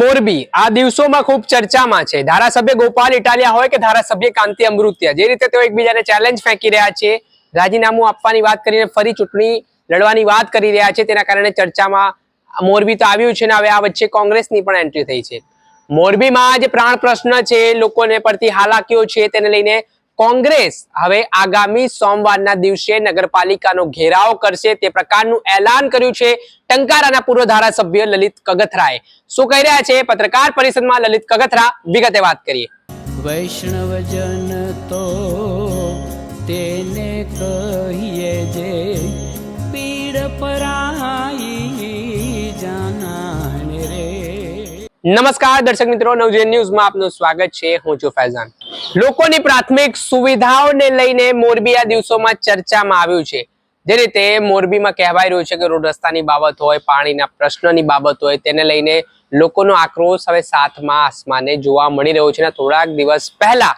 મોરબી આ દિવસોમાં ખૂબ ચર્ચામાં છે. ધારાસભ્ય ગોપાલ ઇટાલિયા હોય કે ધારાસભ્ય કાંતિ અમૃત્યા, જે રીતે તેઓ એકબીજાને ચેલેન્જ ફેંકી રહ્યા છે, રાજીનામું આપવાની વાત કરીને ફરી ચૂંટણી લડવાની વાત કરી રહ્યા છે, તેના કારણે ચર્ચામાં મોરબી તો આવ્યું છે ને હવે આ વચ્ચે કોંગ્રેસની પણ એન્ટ્રી થઈ છે. મોરબીમાં જે પ્રાણ પ્રશ્ન છે, લોકોને પડતી હાલાકીઓ છે, તેને લઈને કોંગ્રેસ હવે આગામી સોમવારના દિવસે નગરપાલિકાનો ઘેરાવ કરશે. તે પ્રકારનું એલાન કર્યું છે ટંકારાના પૂર્વ ધારાસભ્ય લલિત કગથરાએ. શું કહી રહ્યા છે પત્રકાર પરિષદમાં લલિત કગથરા? વિગતે વાત કરીએ. વૈષ્ણવજન તો તેને કહીએ જે પીડ પરાઈ જાનાને રે. નમસ્કાર દર્શક મિત્રો નવજીવન ન્યૂઝમાં આપનું સ્વાગત છે. હું છું ફૈઝાન. લોકોની પ્રાથમિક સુવિધાઓને લઈને મોરબી આ દિવસોમાં ચર્ચામાં આવ્યું છે. જે રીતે મોરબીમાં કહેવાય રહ્યું છે કે રોડ રસ્તાની બાબત હોય, પાણીના પ્રશ્નની બાબત હોય, તેને લઈને લોકોનો આક્રોશ હવે સાતમા આસમાને જોવા મળી રહ્યો છે. અને થોડાક દિવસ પહેલા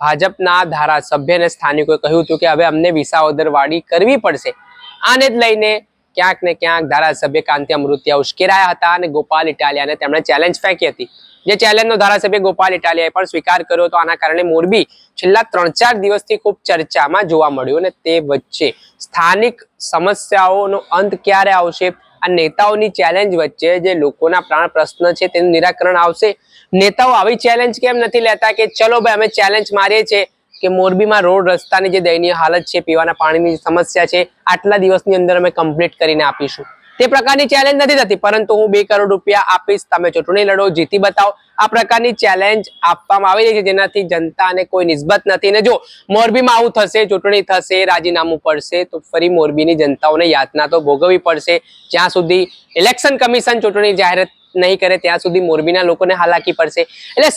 ભાજપના ધારાસભ્ય અને સ્થાનિકોએ કહ્યું હતું કે હવે અમને વિસાવદરવાડી કરવી પડશે. આને જ લઈને ક્યાંક ને ક્યાંક ધારાસભ્ય કાંતિ અમૃતિયા ઉશ્કેરાયા હતા અને ગોપાલ ઇટાલિયાને તેમણે ચેલેન્જ ફેંકી હતી. જે ચેલેન્જનો ધારાસભ્ય ગોપાલ ઇટાલિયાએ પણ સ્વીકાર કર્યો હતો. આના કારણે મોરબી છેલ્લા ત્રણ ચાર દિવસથી ખૂબ ચર્ચામાં જોવા મળ્યું અને તે વચ્ચે સ્થાનિક સમસ્યાઓનો અંત ક્યારે આવશે? આ નેતાઓની ચેલેન્જ વચ્ચે જે લોકોના પ્રાણ પ્રશ્ન છે તેનું નિરાકરણ આવશે. નેતાઓ આવી ચેલેન્જ કેમ નથી લેતા કે ચલો ભાઈ, અમે ચેલેન્જ મારીએ છીએ. કે મોરબીમાં રોડ રસ્તાની જે દયનીય હાલત છે, પીવાના પાણીની સમસ્યા છે, આટલા દિવસની અંદર અમે કમ્પ્લીટ કરીને આપીશું. તે પ્રકારની ચેલેન્જ નથી થતી, પરંતુ હું બે કરોડ રૂપિયા આપીશ, તમે ચૂંટણી લડો, જીતી બતાવો. આ પ્રકારની ચેલેન્જ આપવામાં આવી રહી છે, જેનાથી જનતાને કોઈ નિસ્બત નથી. ને જો મોરબીમાં આવું થશે, ચૂંટણી થશે, રાજીનામું પડશે, તો ફરી મોરબીની જનતાઓને યાતના તો ભોગવવી પડશે. જ્યાં સુધી ઇલેક્શન કમિશન ચૂંટણી જાહેરાત નહીં કરે, ત્યાં સુધી મોરબીના લોકોને હાલાકી પડશે. એટલે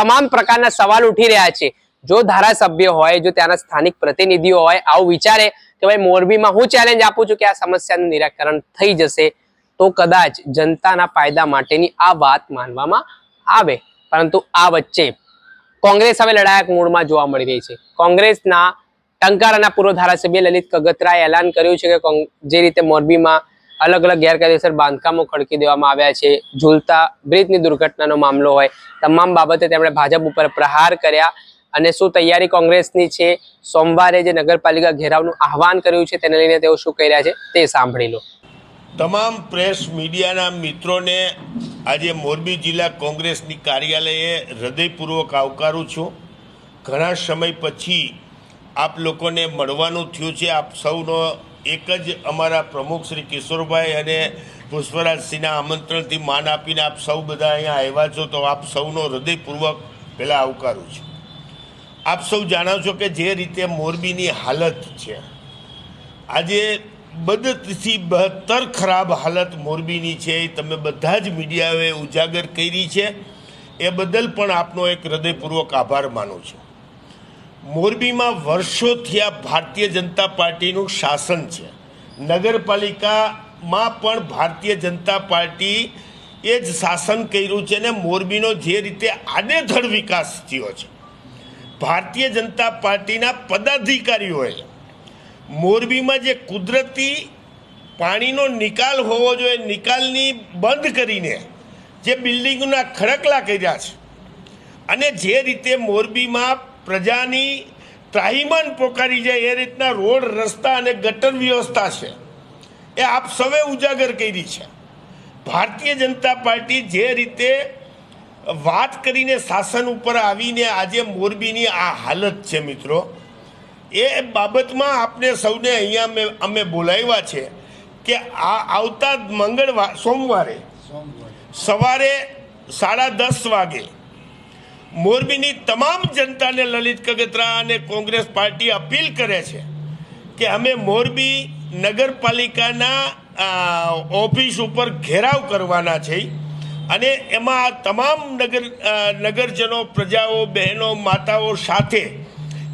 તમામ પ્રકારના સવાલ ઉઠી રહ્યા છે. જો ધારાસભ્ય હોય, જો ત્યાંના સ્થાનિક પ્રતિનિધિઓ હોય, આવું વિચારે કે ભાઈ મોરબીમાં હું ચેલેન્જ આપું છું કે આ સમસ્યાનું નિરાકરણ થઈ જશે, તો કદાચ જનતાના ફાયદા માટેની આ વાત માનવામાં આવે. પરંતુ આ વચ્ચે કોંગ્રેસ હવે લડાયક મૂડમાં જોવા મળી રહી છે. કોંગ્રેસના ટંકારાના પૂર્વ ધારાસભ્ય લલિત કગતરાએ એલાન કર્યું છે કે જે રીતે મોરબીમાં અલગ અલગ ગેરકાયદેસર બાંધકામો ખડકી દેવામાં આવ્યા છે, ઝૂલતા બ્રિજની દુર્ઘટનાનો મામલો હોય, તમામ બાબતે તેમણે ભાજપ ઉપર પ્રહાર કર્યા. અને શું તૈયારી કોંગ્રેસની છે? સોમવારે જે નગરપાલિકા ઘેરાવનું આહવાન કર્યું છે, તેને લઈને તેઓ શું કહી રહ્યા છે તે સાંભળી લો. તમામ પ્રેસ મીડિયાના મિત્રોને આજે મોરબી જિલ્લા કોંગ્રેસની કાર્યાલયે હૃદયપૂર્વક આવકારું છું. ઘણા સમય પછી આપ લોકોને મળવાનું થયું છે. આપ સૌનો એક જ અમારા પ્રમુખ શ્રી કિશોરભાઈ અને પુષ્પરાજસિંહના આમંત્રણથી માન આપીને આપ સૌ બધા અહીંયા આવ્યા છો, તો આપ સૌનો હૃદયપૂર્વક પહેલાં આવકારું છું. આપ સૌ જાણો છો કે જે રીતે મોરબીની હાલત છે. આજે બદથી બહત્તર ખરાબ હાલત મોરબીની છે. એ તમે બધા જ મીડિયાએ ઉજાગર કરી છે. એ બદલ પણ આપનો એક હૃદયપૂર્વક આભાર માનું છું. મોરબીમાં વર્ષોથી આ ભારતીય જનતા પાર્ટીનું શાસન છે. નગરપાલિકામાં પણ ભારતીય જનતા પાર્ટી એ જ શાસન કર્યું છે ને મોરબીનો જે રીતે આડેધડ વિકાસ થયો છે. ભારતીય જનતા પાર્ટીના પદાધિકારીઓએ મોરબીમાં જે કુદરતી પાણીનો નિકાલ હોવો જોઈએ, નિકાલની બંધ કરીને જે બિલ્ડિંગના ખડકલા કર્યા છે અને જે રીતે મોરબીમાં પ્રજાની ત્રાહિમાન પોકારી જાય, એ રીતના રોડ, રસ્તા અને ગટર વ્યવસ્થા છે, એ આપ સૌએ ઉજાગર કરી છે. ભારતીય જનતા પાર્ટી જે રીતે વાત કરીને શાસન ઉપર આવીને આજે મોરબીની આ હાલત છે મિત્રો. એ બાબતમાં આપને સૌને અહીંયા અમે અમે બોલાવ્યા છે કે આ આવતા મંગળવાર સોમવારે સવારે સાડા દસ વાગે મોરબીની તમામ જનતાને લલિત કગતરા અને કોંગ્રેસ પાર્ટી અપીલ કરે છે કે અમે મોરબી નગરપાલિકાના ઓફિસ ઉપર ઘેરાવ કરવાના છે. અને એમાં તમામ નગર નગરજનો, પ્રજાઓ, બહેનો, માતાઓ સાથે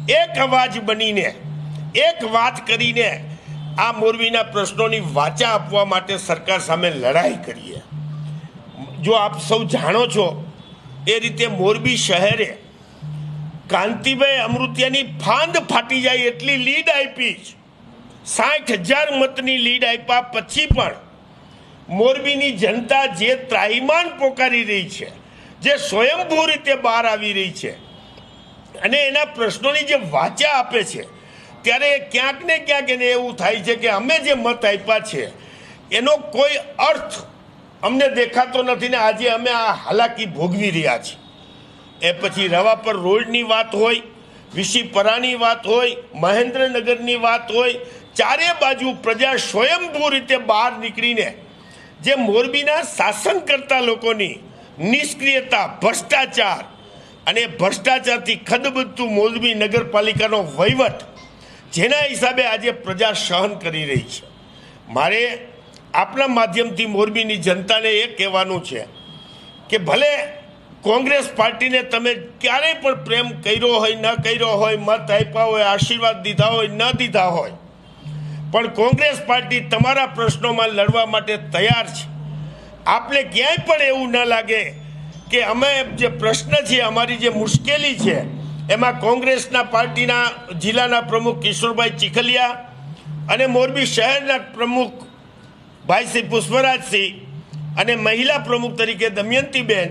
એક અવાજ બનીને, એક વાત કરીને આ મોરબીના પ્રશ્નોની વાચા આપવા માટે સરકાર સામે લડાઈ કરીએ. જો આપ સૌ જાણો છો, એ રીતે મોરબી શહેરે કાંતિભાઈ અમૃતિયાની ફાંદ ફાટી જાય એટલી લીડ આપી જ, સાઠ હજાર મતની લીડ આપ્યા, પછી પણ મોરબીની જનતા જે ત્રાહિમાન પોકારી રહી છે, જે સ્વયંભૂ રીતે બહાર આવી રહી છે, અને એના પ્રશ્નોની જે વાચા આપે છે, ત્યારે ક્યાંક ને ક્યાંક એને એવું થાય છે કે અમે જે મત આપ્યા છે, એનો કોઈ અર્થ અમને દેખાતો નથી ને આજે અમે આ હાલાકી ભોગવી રહ્યા છીએ. એ પછી રવા પર રોડની વાત હોય વિશીપરાની વાત હોય, મહેન્દ્રનગરની વાત હોય, ચારે બાજુ પ્રજા સ્વયંભૂ રીતે બહાર નીકળીને જે મોરબીના શાસન કરતા લોકોની નિષ્ક્રિયતા, ભ્રષ્ટાચાર અને ભ્રષ્ટાચારથી ખદબદતું મોરબી નગરપાલિકાનો વહીવટ, જેના હિસાબે આજે પ્રજા સહન કરી રહી છે. મારે આપણા માધ્યમથી મોરબીની જનતાને એ કહેવાનું છે કે ભલે કોંગ્રેસ પાર્ટીને તમે ક્યારેય પણ પ્રેમ કર્યો હોય, ન કર્યો હોય, મત આપ્યા હોય, આશીર્વાદ દીધા હોય, ન દીધા હોય પણ કોંગ્રેસ પાર્ટી તમારા પ્રશ્નોમાં લડવા માટે તૈયાર છે. આપણે ક્યાંય પણ એવું ન લાગે કે અમે જે પ્રશ્ન છે, અમારી જે મુશ્કેલી છે, એમાં કોંગ્રેસના પાર્ટીના જિલ્લાના પ્રમુખ કિશોરભાઈ ચીખલિયા અને મોરબી શહેરના પ્રમુખ ભાઈ શ્રી પુષ્પરાજસિંહ અને મહિલા પ્રમુખ તરીકે દમયંતીબેન,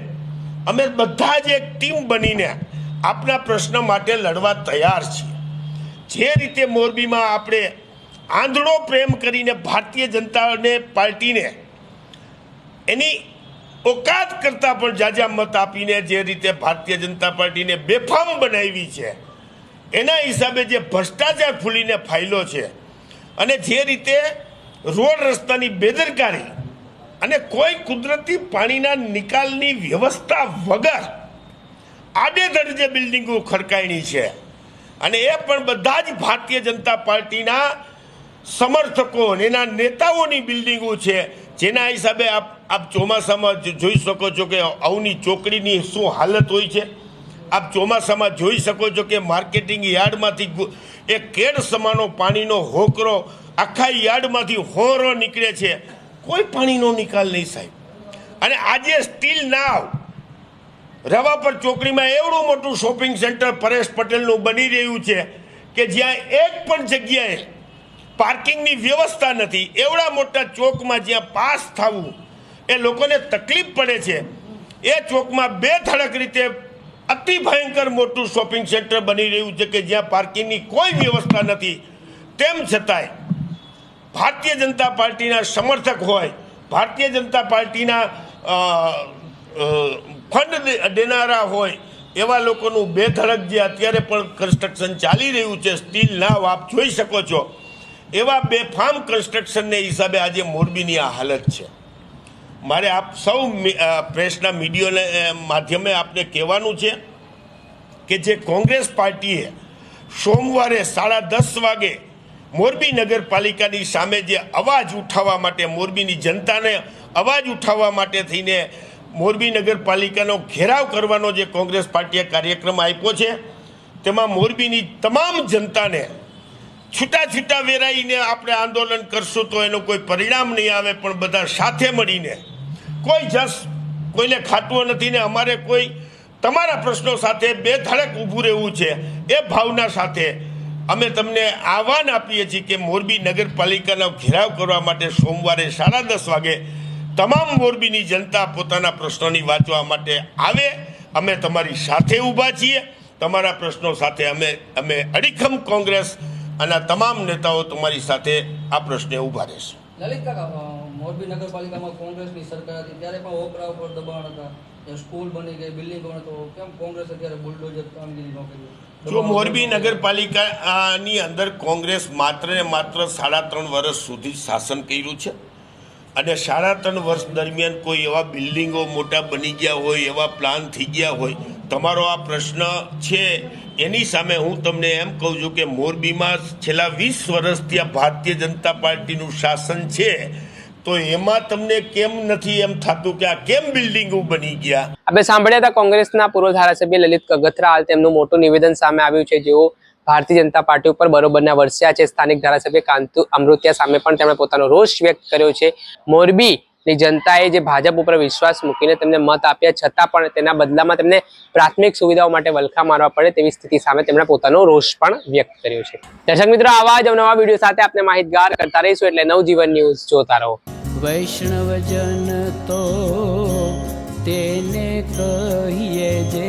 અમે બધા જ એક ટીમ બનીને આપના પ્રશ્ન માટે લડવા તૈયાર છીએ. જે રીતે મોરબીમાં આપણે આંધળો પ્રેમ કરીને ભારતીય જનતાને પાર્ટીને એની ઓકાત કરતાં પણ જાજા મત આપીને જે રીતે ભારતીય જનતા પાર્ટીને બેફામ બનાવી છે, એના હિસાબે જે ભ્રષ્ટાચાર ફૂલીને ફાયલો છે અને જે રીતે રોડ રસ્તાની બેદરકારી અને કોઈ કુદરતી પાણીના નિકાલની વ્યવસ્થા વગર આડેધડ જે બિલ્ડિંગો ખડકાયણી છે. અને એ પણ બધા જ ભારતીય જનતા પાર્ટીના સમર્થકો એના નેતાઓની બિલ્ડિંગો છે, જેના હિસાબે આપ આપ ચોમાસામાં જોઈ શકો છો કે અવની ચોકડીની શું હાલત હોય છે. આપ ચોમાસામાં જોઈ શકો છો કે માર્કેટિંગ યાર્ડમાંથી એ કેડ સમાનો પાણીનો હોકરો આખા યાર્ડમાંથી હોરો નીકળે છે. કોઈ પાણીનો નિકાલ નહીં સાહેબ. અને આજે સ્ટીલ નાવ, રવા પર ચોકડીમાં એવડું મોટું શોપિંગ સેન્ટર પરેશ પટેલનું બની રહ્યું છે કે જ્યાં એક પણ જગ્યાએ પાર્કિંગની વ્યવસ્થા નથી. એવડા મોટા ચોકમાં જ્યાં પાસ થવું, એ લોકોને તકલીફ પડે છે. એ ચોકમાં બે ધડક રીતે અતિ ભયંકર મોટું શોપિંગ સેન્ટર બની રહ્યું છે કે જ્યાં પાર્કિંગની કોઈ વ્યવસ્થા નથી. તેમ છતાંય, ભારતીય જનતા પાર્ટીના સમર્થક હોય, ભારતીય જનતા પાર્ટીના ફંડ દેનારા હોય, એવા લોકોનું બેધડક જે અત્યારે પણ કન્સ્ટ્રક્શન ચાલી રહ્યું છે સ્ટીલ ના, આપ જોઈ શકો છો. એવા બેફામ કન્સ્ટ્રક્શનને હિસાબે આજે મોરબીની આ હાલત છે. મારે આપ સૌ પ્રેસના મીડિયાને માધ્યમે આપને કહેવાનું છે કે જે કોંગ્રેસ પાર્ટીએ સોમવારે સાડા દસ વાગે મોરબી નગરપાલિકાની સામે જે અવાજ ઉઠાવવા માટે, મોરબીની જનતાને અવાજ ઉઠાવવા માટે થઈને મોરબી નગરપાલિકાનો ઘેરાવ કરવાનો જે કોંગ્રેસ પાર્ટીએ કાર્યક્રમ આપ્યો છે, તેમાં મોરબીની તમામ જનતાને છૂટા છૂટા વેરાઈને આપણે આંદોલન કરશું તો એનું કોઈ પરિણામ નહીં આવે, પણ બધા સાથે મળીને, કોઈ જસ કોઈને ખાટવું નથી ને અમારે કોઈ તમારા પ્રશ્નો સાથે બે ધડક ઊભું રહેવું છે એ ભાવના સાથે અમે તમને આહવાન આપીએ છીએ કે મોરબી નગરપાલિકાનો ઘેરાવ કરવા માટે સોમવારે સાડા દસ વાગે તમામ મોરબીની જનતા પોતાના પ્રશ્નોની વાંચવા માટે આવે. અમે તમારી સાથે ઊભા છીએ. તમારા પ્રશ્નો સાથે અમે અમે અડીખમ કોંગ્રેસ અને તમામ નેતાઓ તમારી સાથે આ પ્રશ્ને ઊભા રહેશે. લલિત કાકા મોરબી નગરપાલિકામાં કોંગ્રેસની સરકાર હતી ત્યારે પણ ઓપરા ઉપર દબાણ હતા. સ્કૂલ બની ગઈ બિલ્ડિંગ બને તો કેમ કોંગ્રેસ અત્યારે બુલડોઝર કામગીરી ન કરી જો મોરબી નગરપાલિકાની અંદર કોંગ્રેસ માત્ર ને માત્ર સાડા ત્રણ વર્ષ સુધી શાસન કર્યું છે અને સાડા ત્રણ વર્ષ દરમિયાન કોઈ એવા બિલ્ડિંગો મોટા બની ગયા હોય, એવા પ્લાન થઈ ગયા હોય, તમારો આ પ્રશ્ન છે. એની સામે હું તમને એમ કહું છું કે મોરબીમાં છેલ્લા વીસ વર્ષથી આ ભારતીય જનતા પાર્ટીનું શાસન છે. તો એમાં તમને કેમ નથી એમ થતું કે આ કેમ બિલ્ડિંગો બની ગયા? આપણે સાંભળ્યા હતા કોંગ્રેસના પૂર્વ ધારાસભ્ય લલિત કગથરા હાલ તેમનું મોટું નિવેદન સામે આવ્યું છે. જેઓ ભારતીય જનતા પાર્ટી ઉપર બરોબરના વરસ્યા છે. સ્થાનિક ધારાસભ્ય કાંતુ અમૃત્યા સામે પણ તેમણે પોતાનો રોષ વ્યક્ત કર્યો છે. મોરબી ની જનતાએ જે ભાજપ ઉપર વિશ્વાસ મૂકીને તેમને મત આપ્યા, છતાં પણ તેના બદલામાં તેમને પ્રાથમિક સુવિધાઓ માટે વલખા મારવા પડે તેવી સ્થિતિ સામે તેમણે પોતાનો રોષ પણ વ્યક્ત કર્યો છે. દર્શક મિત્રો, આવા જ નવા વીડિયો સાથે આપણે માહિતગાર કરતા રહીશું એટલે નવજીવન ન્યૂઝ જોતા રહો. વૈષ્ણવજન તો તેને કહીએ જે